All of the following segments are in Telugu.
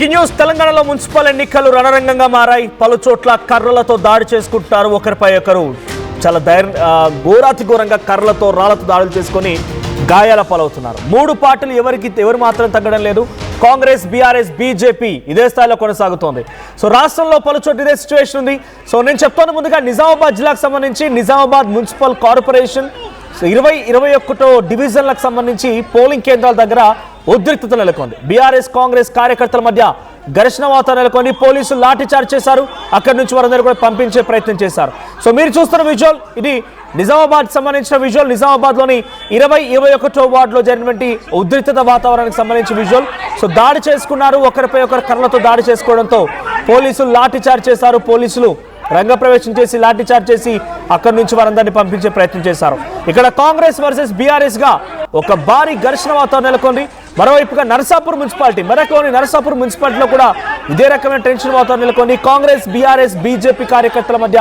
Breaking news. తెలంగాణలో మున్సిపల్ ఎన్నికలు రణరంగంగా మారాయి. పలు చోట్ల కర్రలతో దాడి చేసుకుంటున్నారు ఒకరిపై ఒకరు. చాలా ధైర్య ఘోరాతి ఘోరంగా కర్రలతో రాళ్ళతో దాడులు చేసుకొని గాయాల పాలవుతున్నారు. మూడు పార్టీలు ఎవరికి ఎవరు మాత్రం తగ్గడం లేదు. కాంగ్రెస్ బీఆర్ఎస్ బీజేపీ ఇదే స్థాయిలో కొనసాగుతోంది. సో రాష్ట్రంలో పలు చోట్ల ఇదే సిచ్యువేషన్ ఉంది. సో నేను చెప్తాను ముందుగా నిజామాబాద్ జిల్లాకు సంబంధించి నిజామాబాద్ మున్సిపల్ కార్పొరేషన్. సో ఇరవై ఇరవై ఒకటో డివిజన్లకు సంబంధించి పోలింగ్ కేంద్రాల దగ్గర ఉద్రిక్తత నెలకొంది. బీఆర్ఎస్ కాంగ్రెస్ కార్యకర్తల మధ్య ఘర్షణ వాతావరణం నెలకొని పోలీసులు లాఠీచార్జ్ చేశారు. అక్కడి నుంచి వారందరూ కూడా పంపించే ప్రయత్నం చేశారు. సో మీరు చూస్తున్న విజువల్ ఇది నిజామాబాద్ సంబంధించిన విజువల్. నిజామాబాద్లోని ఇరవై ఇరవై ఒకటో వార్డులో జరిగినటువంటి ఉద్రిక్తత వాతావరణానికి సంబంధించిన విజువల్. సో దాడి చేసుకున్నారు. ఒకరిపై ఒకరు కర్రలతో దాడి చేసుకోవడంతో పోలీసులు లాఠీచార్జ్ చేశారు. పోలీసులు రంగప్రవేశం చేసి లాఠీచార్జ్ చేసి అక్కడి నుంచి వారందరినీ పంపించే ప్రయత్నం చేశారు. ఇక్కడ కాంగ్రెస్ వర్సెస్ బీఆర్ఎస్గా ఒక భారీ ఘర్షణ వాతావరణం నెలకొంది. మరోవైపుగా నరసాపూర్ మున్సిపాలిటీ మెరక్లోని నరసాపూర్ మున్సిపాలిటీలో కూడా ఇదే రకమైన టెన్షన్ వాతావరణం నెలకొని కాంగ్రెస్ బీఆర్ఎస్ బీజేపీ కార్యకర్తల మధ్య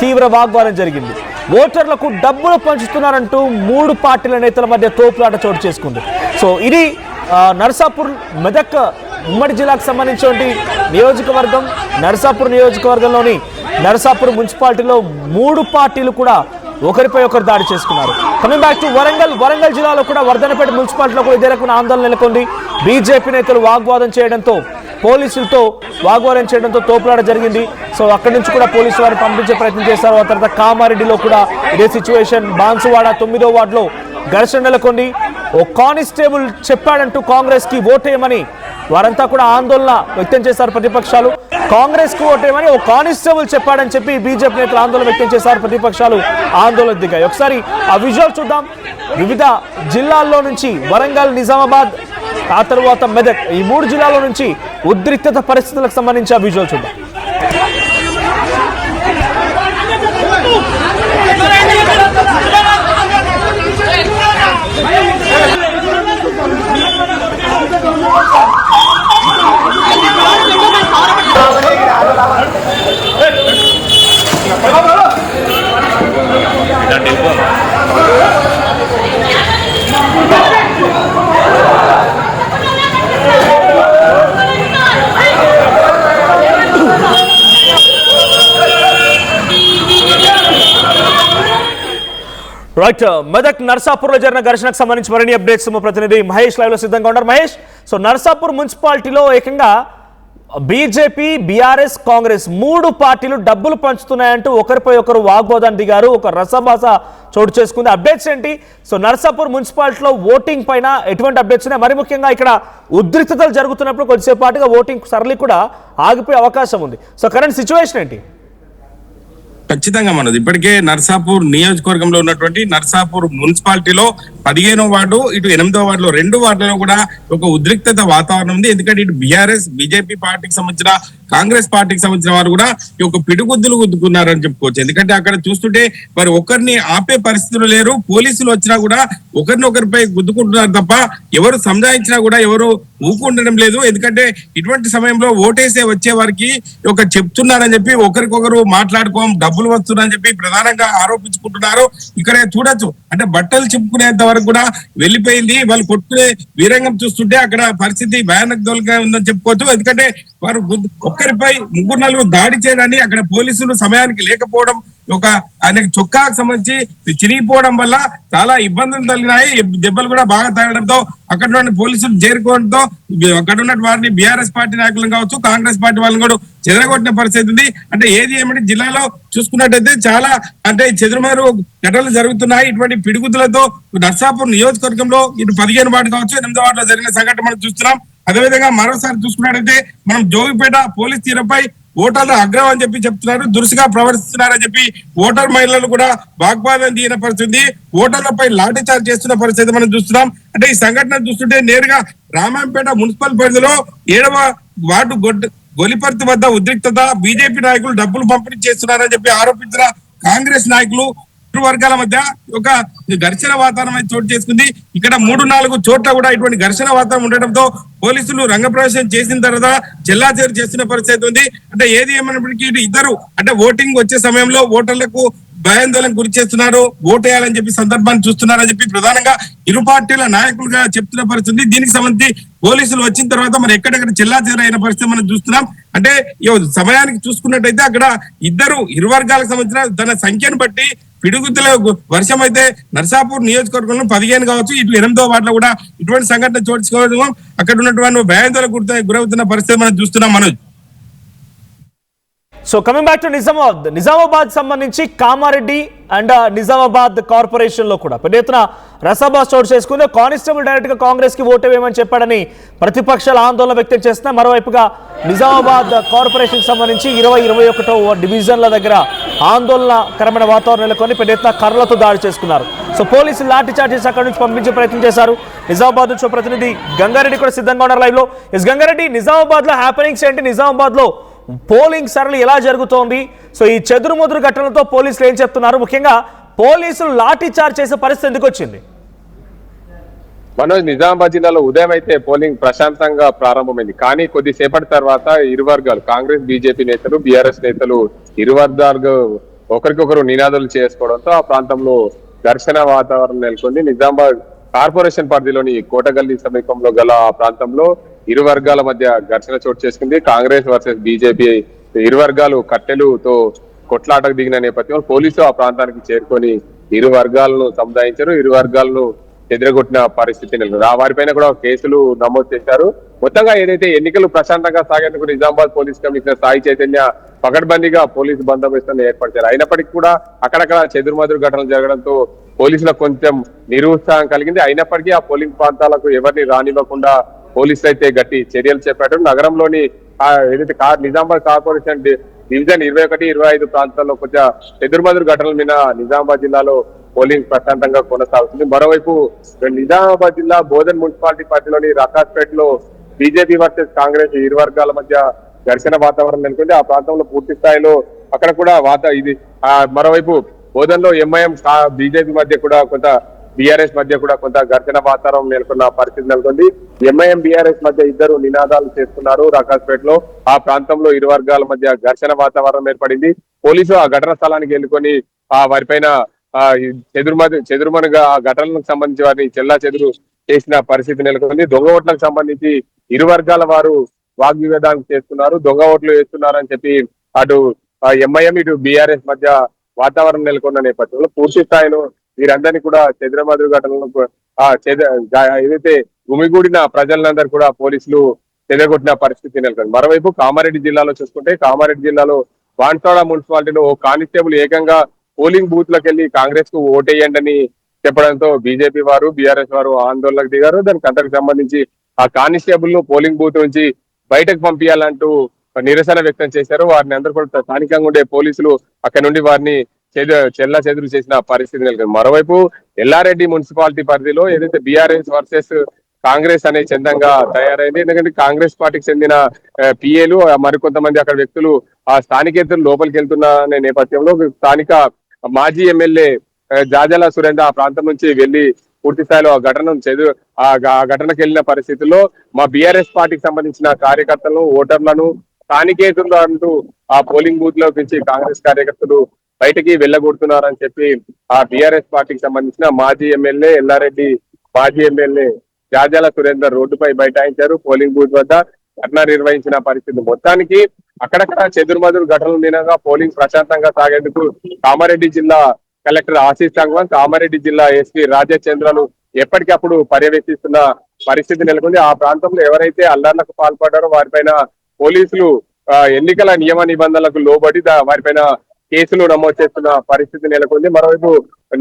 తీవ్ర వాగ్వాదం జరిగింది. ఓటర్లకు డబ్బులు పంచుతున్నారంటూ మూడు పార్టీల నేతల మధ్య తోపులాట చోటు చేసుకుంది. సో ఇది నరసాపూర్ మెదక్ ఉమ్మడి జిల్లాకు సంబంధించినటువంటి నియోజకవర్గం నరసాపూర్ నియోజకవర్గంలోని నరసాపూర్ మున్సిపాలిటీలో మూడు పార్టీలు కూడా ఒకరిపై ఒకరు దాడి చేసుకున్నారు. Coming back to Warangal Warangal జిల్లాలో కూడా వర్ధనపేట మున్సిపాలిటీలో కూడా ఇదే రకమైన ఆందోళన నెలకొంది. బీజేపీ నేతలు వాగ్వాదం చేయడంతో పోలీసులతో వాగ్వాదం చేయడంతో తోపులాట జరిగింది. సో అక్కడి నుంచి కూడా పోలీసు వారిని పంపించే ప్రయత్నం చేశారు. ఆ తర్వాత కామారెడ్డిలో కూడా ఇదే సిచ్యువేషన్ బాన్సువాడ తొమ్మిదో వార్డులో ఘర్షణ నెలకొంది. ఓ కానిస్టేబుల్ చెప్పాడంటూ కాంగ్రెస్కి ఓటేయమని వారంతా కూడా ఆందోళన వ్యక్తం చేశారు ప్రతిపక్షాలు కాంగ్రెస్కు ఓటేయమని ఓ కానిస్టేబుల్ చెప్పాడని చెప్పి బీజేపీ నేతలు ఆందోళన వ్యక్తం చేశారు ప్రతిపక్షాలు ఆందోళన దిగాయి ఒకసారి ఆ విజువల్ చూద్దాం వివిధ జిల్లాల్లో నుంచి వరంగల్ నిజామాబాద్ ఆ తరువాత మెదక్ ఈ మూడు జిల్లాల నుంచి ఉద్రిక్తత పరిస్థితులకు సంబంధించి ఆ విజువల్ చూద్దాం రైట్ మెదక్ నర్సాపూర్లో జరిగిన ఘర్షణకు సంబంధించి మరిన్ని అప్డేట్స్ మా ప్రతినిధి మహేష్ లైవ్లో సిద్ధంగా ఉన్నారు. మహేష్ సో నర్సాపూర్ మున్సిపాలిటీలో ఏకంగా బీజేపీ బీఆర్ఎస్ కాంగ్రెస్ మూడు పార్టీలు డబ్బులు పంచుతున్నాయంటూ ఒకరిపై ఒకరు వాగ్వాదం దిగారు. ఒక రసభాస చోటు చేసుకుంది. అప్డేట్స్ ఏంటి? సో నర్సాపూర్ మున్సిపాలిటీలో ఓటింగ్ పైన ఎటువంటి అప్డేట్స్ ఉన్నాయి మరి ముఖ్యంగా ఇక్కడ ఉద్రిక్తతలు జరుగుతున్నప్పుడు కొద్దిసేపు పాటుగా ఓటింగ్ సరళి కూడా ఆగిపోయే అవకాశం ఉంది. సో కరెంట్ సిచ్యువేషన్ ఏంటి? ఖచ్చితంగా మనది. ఇప్పటికే నర్సాపూర్ నియోజకవర్గంలో ఉన్నటువంటి నర్సాపూర్ మున్సిపాలిటీలో పదిహేనో వార్డు ఇటు ఎనిమిదో వార్డులో రెండు వార్డులలో కూడా ఒక ఉద్రిక్తత వాతావరణం ఉంది. ఎందుకంటే ఇటు బీఆర్ఎస్ బీజేపీ పార్టీకి సంబంధించిన కాంగ్రెస్ పార్టీకి సంబంధించిన వారు కూడా ఈ యొక్క పిడుగుద్దులు గుద్దుకున్నారని చెప్పుకోవచ్చు. ఎందుకంటే అక్కడ చూస్తుంటే మరి ఒకరిని ఆపే పరిస్థితులు లేరు. పోలీసులు వచ్చినా కూడా ఒకరిని ఒకరిపై గుద్దుకుంటున్నారు తప్ప ఎవరు సంజాయించినా కూడా ఎవరు ఊకుండడం లేదు. ఎందుకంటే ఇటువంటి సమయంలో ఓటేసే వచ్చే వారికి ఒక చెప్తున్నారని చెప్పి ఒకరికొకరు మాట్లాడుకోం డబ్బులు వస్తున్నారని చెప్పి ప్రధానంగా ఆరోపించుకుంటున్నారు. ఇక్కడ చూడొచ్చు. అంటే బట్టలు చెప్పుకునేంత వరకు కూడా వెళ్ళిపోయింది. వాళ్ళు కొట్టుకునే వీరంగం చూస్తుంటే అక్కడ పరిస్థితి భయానక ఉందని చెప్పుకోవచ్చు. ఎందుకంటే వారు ఒక్కరిపై ముగ్గురు నలుగురు దాడి చేయడాన్ని అక్కడ పోలీసులు సమయానికి లేకపోవడం ఒక ఆయనకు చొక్కాకు సంబంధించి చిరిగిపోవడం వల్ల చాలా ఇబ్బందులు తగిలినాయి. దెబ్బలు కూడా బాగా తగడంతో అక్కడ ఉన్న పోలీసులు చేరుకోవడంతో అక్కడ ఉన్న వారిని బీఆర్ఎస్ పార్టీ నాయకులను కావచ్చు కాంగ్రెస్ పార్టీ వాళ్ళని కూడా చెదరగొట్టిన పరిస్థితి ఉంది. అంటే ఏది ఏమిటి జిల్లాలో చూసుకున్నట్టయితే చాలా అంటే చెదురుమారు ఘటనలు జరుగుతున్నాయి. ఇటువంటి పిడుగుతులతో నర్సాపూర్ నియోజకవర్గంలో ఇటు పదిహేను వాటి కావచ్చు ఎనిమిది వాటిలో జరిగిన సంఘటన మనం చూస్తున్నాం. అదేవిధంగా మరోసారి చూసుకున్నట్టయితే మనం జోగిపేట పోలీస్ తీరుపై ఓటర్లు అగ్రహం అని చెప్పి చెప్తున్నారు దురుసుగా ప్రవర్తిస్తున్నారని చెప్పి ఓటర్ మహిళలు కూడా వాగ్వాదం తీయన పరిస్థితి ఓటర్లపై లాఠీ చార్జ్ చేస్తున్న పరిస్థితి మనం చూస్తున్నాం. అంటే ఈ సంఘటన చూస్తుంటే నేరుగా రామాయంపేట మున్సిపల్ పరిధిలో ఏడవ వార్డు గొలిపర్తి వద్ద ఉద్రిక్తత బీజేపీ నాయకులు డబ్బులు పంపిణీ చేస్తున్నారని చెప్పి ఆరోపించిన కాంగ్రెస్ నాయకులు ఇరు వర్గాల మధ్య ఒక ఘర్షణ వాతావరణం అయితే చోటు చేసుకుంది. ఇక్కడ మూడు నాలుగు చోట్ల కూడా ఇటువంటి ఘర్షణ వాతావరణం ఉండటంతో పోలీసులు రంగప్రవేశం చేసిన తర్వాత చెల్లాచెరు చేస్తున్న పరిస్థితి ఉంది. అంటే ఏది ఏమైనప్పటికీ ఇద్దరు అంటే ఓటింగ్ వచ్చే సమయంలో ఓటర్లకు భయాందోళన గురి చేస్తున్నారు. ఓటేయాలని చెప్పి సందర్భాన్ని చూస్తున్నారని చెప్పి ప్రధానంగా ఇరు పార్టీల నాయకులుగా చెప్తున్న పరిస్థితి దీనికి సంబంధించి పోలీసులు వచ్చిన తర్వాత మరి ఎక్కడెక్కడ చిల్లా అయిన పరిస్థితి మనం చూస్తున్నాం. అంటే సమయానికి చూసుకున్నట్టయితే అక్కడ ఇద్దరు ఇరు వర్గాలకు సంబంధించిన తన సంఖ్యను బట్టి పిడుగుతుల వర్షం అయితే నర్సాపూర్ నియోజకవర్గంలో పదిహేను కావచ్చు ఇటు ఎనిమిదో వాటిలో కూడా ఇటువంటి సంఘటన చోటుకోవడం అక్కడ ఉన్నటువంటి భయాందోళన గురి గురవుతున్న పరిస్థితి మనం చూస్తున్నాం Manoj. So coming back to Nizamabad Nizamabad సంబంధించి కామారెడ్డి అండ్ uh, నిజామాబాద్ కార్పొరేషన్లో కూడా పెద్ద ఎత్తున రసాబా చోటు చేసుకుంది. కానిస్టేబుల్ డైరెక్ట్గా కాంగ్రెస్కి ఓటు వేయమని చెప్పాడని ప్రతిపక్షాలు ఆందోళన వ్యక్తం చేస్తున్నా మరోవైపుగా నిజామాబాద్ కార్పొరేషన్ సంబంధించి ఇరవై ఇరవై ఒకటో డివిజన్ల దగ్గర ఆందోళనకరమైన వాతావరణం నెలకొని పెద్ద ఎత్తున కర్రలతో దాడి చేసుకున్నారు. సో పోలీసులు లాఠీ చార్జ్ చేసి అక్కడి నుంచి పంపించే ప్రయత్నం చేశారు. నిజామాబాద్ నుంచి ప్రతినిధి గంగారెడ్డి కూడా సిద్ధంగా ఉన్నారు లైవ్లో ఎస్ గంగారెడ్డి నిజామాబాద్లో హ్యాపెనింగ్స్ ఏంటి? నిజామాబాద్లో పోలింగ్ సరళి ఎలా జరుగుతోంది? సో ఈ చెదురు ముదురు ఘటనలతో పోలీసులు ఏం చెప్తున్నారు? ముఖ్యంగా పోలీసులు లాఠీ చార్జ్ చేసే పరిస్థితి ఎందుకు వచ్చింది? మనోజ్ నిజామాబాద్ జిల్లాలో ఉదయం అయితే పోలింగ్ ప్రశాంతంగా ప్రారంభమైంది. కానీ కొద్దిసేపటి తర్వాత ఇరు వర్గాలు కాంగ్రెస్ బీజేపీ నేతలు బీఆర్ఎస్ నేతలు ఇరు వర్గాలు ఒకరికొకరు నినాదాలు చేసుకోవడంతో ఆ ప్రాంతంలో ఘర్షణ వాతావరణం నెలకొంది. నిజామాబాద్ కార్పొరేషన్ పరిధిలోని కోటగల్లి సమీపంలో గల ఆ ప్రాంతంలో ఇరు వర్గాల మధ్య ఘర్షణ చోటు చేసుకుంది. కాంగ్రెస్ వర్సెస్ బీజేపీ ఇరు వర్గాలు కట్టెలుతో కొట్లాటకు దిగిన నేపథ్యంలో పోలీసులు ఆ ప్రాంతానికి చేరుకొని ఇరు వర్గాలను సముదాయించారు. ఇరు వర్గాలను ఎదురగొట్టిన పరిస్థితి నెలకొంది ఆ వారిపైన కూడా కేసులు నమోదు చేశారు. మొత్తంగా ఏదైతే ఎన్నికలు ప్రశాంతంగా సాగేందుకు నిజామాబాద్ పోలీస్ కమిషనర్ సాయి చైతన్య పకడ్బందీగా పోలీసు బందోబస్తులను ఏర్పరిచారు. అయినప్పటికీ కూడా అక్కడక్కడ చెదురుమదురు ఘటనలు జరగడంతో పోలీసులకు కొంచెం నిరుత్సాహం కలిగింది. అయినప్పటికీ ఆ పోలింగ్ ప్రాంతాలకు ఎవరిని రానివ్వకుండా పోలీసులు అయితే గట్టి చర్యలు చేపట్టారు. నగరంలోని ఆ ఏదైతే కార్ నిజామాబాద్ కార్పొరేషన్ డివిజన్ ఇరవై ఒకటి ఇరవై ఐదు ప్రాంతాల్లో కొంచెం ఎదురుమదురు ఘటనల మీద నిజామాబాద్ జిల్లాలో పోలింగ్ ప్రశాంతంగా కొనసాగుతుంది. మరోవైపు నిజామాబాద్ జిల్లా బోధన్ మున్సిపాలిటీ పరిధిలోని రకాస్పేట్లో బీజేపీ వర్సెస్ కాంగ్రెస్ ఇరు వర్గాల మధ్య ఘర్షణ వాతావరణం నెలకొంది. ఆ ప్రాంతంలో పూర్తి స్థాయిలో అక్కడ కూడా వాత ఇది ఆ మరోవైపు బోధన్లో ఎంఐఎం బీజేపీ మధ్య కూడా కొంత బీఆర్ఎస్ మధ్య కూడా కొంత ఘర్షణ వాతావరణం నెలకొన్న పరిస్థితి నెలకొంది. ఎంఐఎం బీఆర్ఎస్ మధ్య ఇద్దరు నినాదాలు చేస్తున్నారు రకాస్పేట్లో ఆ ప్రాంతంలో ఇరు వర్గాల మధ్య ఘర్షణ వాతావరణం ఏర్పడింది. పోలీసు ఆ ఘటన స్థలానికి వెళ్ళుకొని ఆ వారిపైన చెదురుమది చెదురుమనుగా ఆ ఘటనలకు సంబంధించి వారిని చెల్లా చెదురు చేసిన పరిస్థితి నెలకొంది. దొంగ ఓట్లకు సంబంధించి ఇరు వర్గాల వారు వాగ్వివేదానికి చేస్తున్నారు. దొంగ ఓట్లు వేస్తున్నారని చెప్పి అటు ఎంఐఎం ఇటు బీఆర్ఎస్ మధ్య వాతావరణం నెలకొన్న నేపథ్యంలో పూర్తి స్థాయిలో వీరందరినీ కూడా చెదురమదురు ఘటనలకు ఆ చెద ఏదైతే గుమిగూడిన ప్రజలందరూ కూడా పోలీసులు చెదగొట్టిన పరిస్థితి నెలకొంది. మరోవైపు కామారెడ్డి జిల్లాలో చూసుకుంటే కామారెడ్డి జిల్లాలో బాన్సాడ మున్సిపాలిటీలో ఓ కానిస్టేబుల్ ఏకంగా పోలింగ్ బూత్లకు వెళ్ళి కాంగ్రెస్కు ఓటేయండి అని చెప్పడంతో బీజేపీ వారు బీఆర్ఎస్ వారు ఆందోళనకు దిగారు. దానికి అంతకు సంబంధించి ఆ కానిస్టేబుల్ను పోలింగ్ బూత్ నుంచి బయటకు పంపించాలంటూ నిరసన వ్యక్తం చేశారు. వారిని అందరూ కూడా స్థానికంగా ఉండే పోలీసులు అక్కడ నుండి వారిని చెల్ల చెదురు చేసిన పరిస్థితి నెలకొంది. మరోవైపు ఎల్లారెడ్డి మున్సిపాలిటీ పరిధిలో ఏదైతే బీఆర్ఎస్ వర్సెస్ కాంగ్రెస్ అనే చందంగా తయారైంది ఎందుకంటే కాంగ్రెస్ పార్టీకి చెందిన పిఏలు మరికొంతమంది అక్కడ వ్యక్తులు ఆ స్థానికేతరులు లోపలికి వెళ్తున్న అనే నేపథ్యంలో స్థానిక మాజీ ఎమ్మెల్యే జాజల సురేంద్ర ఆ ప్రాంతం నుంచి వెళ్ళి పూర్తి స్థాయిలో ఆ ఘటనను చదు ఆ ఘటనకు వెళ్ళిన పరిస్థితుల్లో మా బీఆర్ఎస్ పార్టీకి సంబంధించిన కార్యకర్తలను ఓటర్లను స్థానికేతులు అంటూ ఆ పోలింగ్ బూత్లో నుంచి కాంగ్రెస్ కార్యకర్తలు బయటకి వెళ్ళగొడుతున్నారని చెప్పి ఆ బీఆర్ఎస్ పార్టీకి సంబంధించిన మాజీ ఎమ్మెల్యే ఎల్లారెడ్డి మాజీ ఎమ్మెల్యే జాజాల సురేందర్ రోడ్డుపై బైఠాయించారు. పోలింగ్ బూత్ వద్ద ధర్నా నిర్వహించిన పరిస్థితి మొత్తానికి అక్కడక్కడ చెదురుమదురు ఘటనలు మీదుగా పోలింగ్ ప్రశాంతంగా సాగేందుకు కామారెడ్డి జిల్లా కలెక్టర్ ఆశీష్ సంగ్వాన్ కామారెడ్డి జిల్లా ఎస్పీ రాజచంద్రను ఎప్పటికప్పుడు పర్యవేక్షిస్తున్న పరిస్థితి నెలకొంది. ఆ ప్రాంతంలో ఎవరైతే అల్లర్లకు పాల్పడ్డారో వారిపైన పోలీసులు ఎన్నికల నియమ నిబంధనలకు లోబడి వారిపైన కేసులు నమోదు చేస్తున్న పరిస్థితి నెలకొంది. మరోవైపు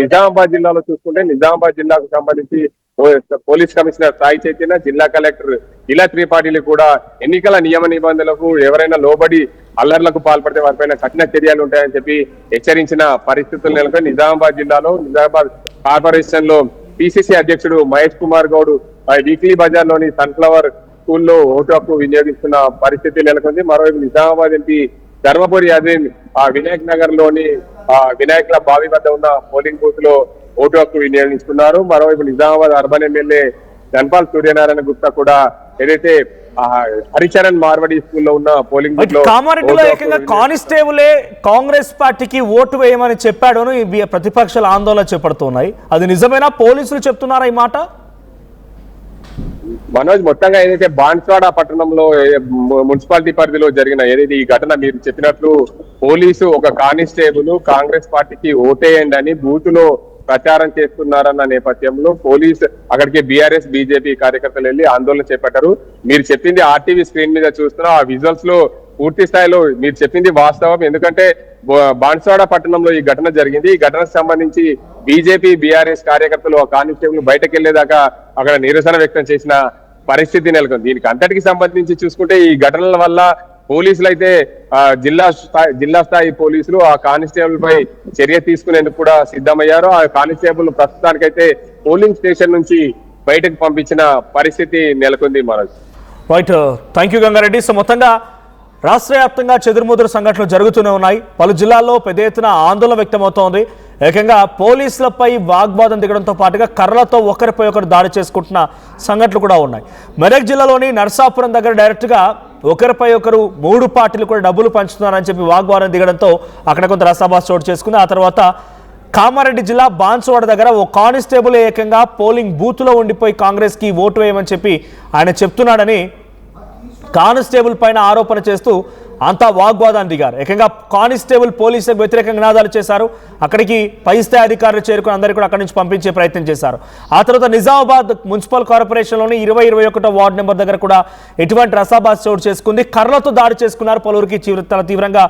నిజామాబాద్ జిల్లాలో చూసుకుంటే నిజామాబాద్ జిల్లాకు సంబంధించి పోలీస్ కమిషనర్ సాయి చైతన్య జిల్లా కలెక్టర్ ఇలా త్రిపాఠిలు కూడా ఎన్నికల నియమ నిబంధనలకు ఎవరైనా లోబడి అల్లర్లకు పాల్పడితే వారిపైన కఠిన చర్యలు ఉంటాయని చెప్పి హెచ్చరించిన పరిస్థితులు నెలకొని నిజామాబాద్ జిల్లాలో నిజామాబాద్ కార్పొరేషన్లో పిసిసి అధ్యక్షుడు మహేష్ కుమార్ గౌడ్ వీక్లీ బజార్లోని సన్ఫ్లవర్ స్కూల్లో ఓటు హక్కు వినియోగిస్తున్న పరిస్థితి నెలకొంది. మరోవైపు నిజామాబాద్ ఎంపీ ధర్మపురి అజీన్ ఆ వినాయక్ నగర్లోని ఆ వినాయకుల బావి వద్ద ఉన్న పోలింగ్ బూత్లో ఓటు హక్కు వినియోగిస్తున్నారు మరోవైపు నిజామాబాద్ అర్బన్ ఎమ్మెల్యే ధన్పాల్ సూర్యనారాయణ గుప్తా కూడా ఏదైతే హరిచరణ్ మార్వడి స్కూల్లో ఉన్న పోలింగ్ కామారెడ్డిలో ఏకంగా కానిస్టేబులే కాంగ్రెస్ పార్టీకి ఓటు వేయమని చెప్పాడు అని ప్రతిపక్షాల ఆందోళన చేపడుతున్నాయి. అది నిజమేనా? పోలీసులు చెప్తున్నారా ఈ మాట? మనోజ్ మొత్తంగా ఏదైతే బాన్స్వాడ పట్టణంలో మున్సిపాలిటీ పరిధిలో జరిగిన ఏదైతే ఈ ఘటన మీరు చెప్పినట్లు పోలీసు ఒక కానిస్టేబుల్ కాంగ్రెస్ పార్టీకి ఓటేయండి అని బూత్లో ప్రచారం చేస్తున్నారన్న నేపథ్యంలో పోలీస్ అక్కడికి బీఆర్ఎస్ బీజేపీ కార్యకర్తలు వెళ్ళి ఆందోళన చేపట్టారు. మీరు చెప్పింది ఆర్టీవీ స్క్రీన్ మీద చూస్తున్నా. ఆ విజువల్స్లో పూర్తి స్థాయిలో మీరు చెప్పింది వాస్తవం. ఎందుకంటే బ- బాన్స్వాడ పట్టణంలో ఈ ఘటన జరిగింది. ఈ ఘటనకు సంబంధించి బీజేపీ బీఆర్ఎస్ కార్యకర్తలు ఆ కానిస్టేబుల్ బయటకు వెళ్ళేదాకా అక్కడ నిరసన వ్యక్తం చేసిన పరిస్థితి నెలకొంది. దీనికి అంతటికి సంబంధించి చూసుకుంటే ఈ ఘటనల వల్ల పోలీసులు అయితే జిల్లా స్థాయి జిల్లా స్థాయి పోలీసులు ఆ కానిస్టేబుల్ పై చర్య తీసుకునేందుకు కూడా సిద్ధమయ్యారు. ఆ కానిస్టేబుల్ ప్రస్తుతానికైతే పోలింగ్ స్టేషన్ నుంచి బయటకు పంపించిన పరిస్థితి నెలకొంది Manoj right thank you Gangareddy so మొత్తంగా రాష్ట్ర వ్యాప్తంగా చెదురుముదురు సంఘటనలు జరుగుతూనే ఉన్నాయి. పలు జిల్లాల్లో పెద్ద ఎత్తున ఆందోళన వ్యక్తమవుతోంది. ఏకంగా పోలీసులపై వాగ్వాదం దిగడంతో పాటుగా కర్రలతో ఒకరిపై ఒకరు దాడి చేసుకుంటున్న సంఘటనలు కూడా ఉన్నాయి. మెదక్ జిల్లాలోని నర్సాపురం దగ్గర డైరెక్ట్గా ఒకరిపై ఒకరు మూడు పార్టీలు కూడా డబ్బులు పంచుతున్నారని చెప్పి వాగ్వాదం దిగడంతో అక్కడ కొంత రసాబాస్ చోటు చేసుకుంది. ఆ తర్వాత కామారెడ్డి జిల్లా బాన్సువాడ దగ్గర ఓ కానిస్టేబుల్ ఏకంగా పోలింగ్ బూత్లో ఉండిపోయి కాంగ్రెస్కి ఓటు వేయమని చెప్పి ఆయన చెప్తున్నాడని కానిస్టేబుల్ పైన ఆరోపణ చేస్తూ అంతా వాగ్వాదాన్ని దిగారు. ఏకంగా కానిస్టేబుల్ పోలీసులకు వ్యతిరేకంగా నినాదాలు చేశారు. అక్కడికి పై స్థాయి అధికారులు చేరుకుని అందరికీ కూడా అక్కడి నుంచి పంపించే ప్రయత్నం చేశారు. ఆ తర్వాత నిజామాబాద్ మున్సిపల్ కార్పొరేషన్లోని ఇరవై ఇరవై ఒకటో వార్డు నెంబర్ దగ్గర కూడా ఎటువంటి రసాబాద్ చోటు చేసుకుంది. కర్రలతో దాడి చేసుకున్నారు పలువురికి తీవ్ర తీవ్రంగా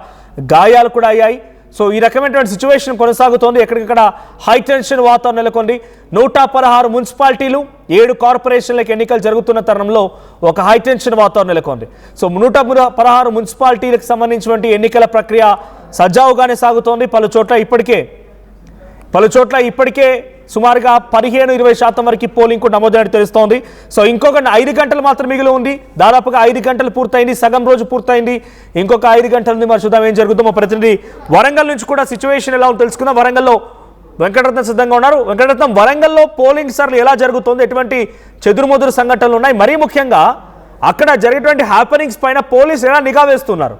గాయాలు కూడా అయ్యాయి. సో ఈ రకమైనటువంటి సిచ్యువేషన్ కొనసాగుతోంది. ఎక్కడికక్కడ హై టెన్షన్ వాతావరణం నెలకొంది. నూట పదహారు మున్సిపాలిటీలు ఏడు కార్పొరేషన్లకు ఎన్నికలు జరుగుతున్న తరుణంలో ఒక హై టెన్షన్ వాతావరణం నెలకొంది. సో నూట పదహారు మున్సిపాలిటీలకు సంబంధించినటువంటి ఎన్నికల ప్రక్రియ సజావుగానే సాగుతోంది. పలు చోట్ల ఇప్పటికే పలు చోట్ల ఇప్పటికే సుమారుగా పదిహేను ఇరవై శాతం వరకు పోలింగ్ కూడా నమోదైనట్టు తెలుస్తోంది. సో ఇంకొక ఐదు గంటలు మాత్రం మిగిలి ఉంది. దాదాపుగా ఐదు గంటలు పూర్తయింది. సగం రోజు పూర్తయింది. ఇంకొక ఐదు గంటల ఉంది మరి చూద్దాం ఏం జరుగుతుందో. మా ప్రతినిధి వరంగల్ నుంచి కూడా సిచ్యువేషన్ ఎలా ఉందో తెలుసుకుందాం. వరంగల్లో వెంకటరత్నం సిద్ధంగా ఉన్నారు. వెంకటరత్నం వరంగల్లో పోలింగ్ సర్లు ఎలా జరుగుతుంది? ఎటువంటి చెదురుమదురు సంఘటనలు ఉన్నాయి? మరీ ముఖ్యంగా అక్కడ జరిగేటువంటి హ్యాపెనింగ్స్ పైన పోలీసు ఎలా నిఘా వేస్తున్నారు?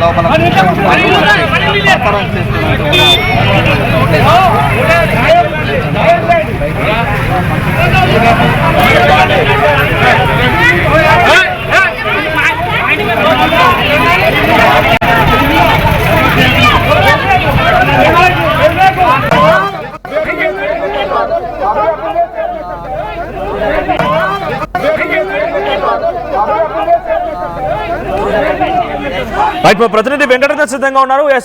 లోపల రైట్ మా ప్రతినిధి వెంకటరత్న సిద్ధంగా ఉన్నారు. ఎస్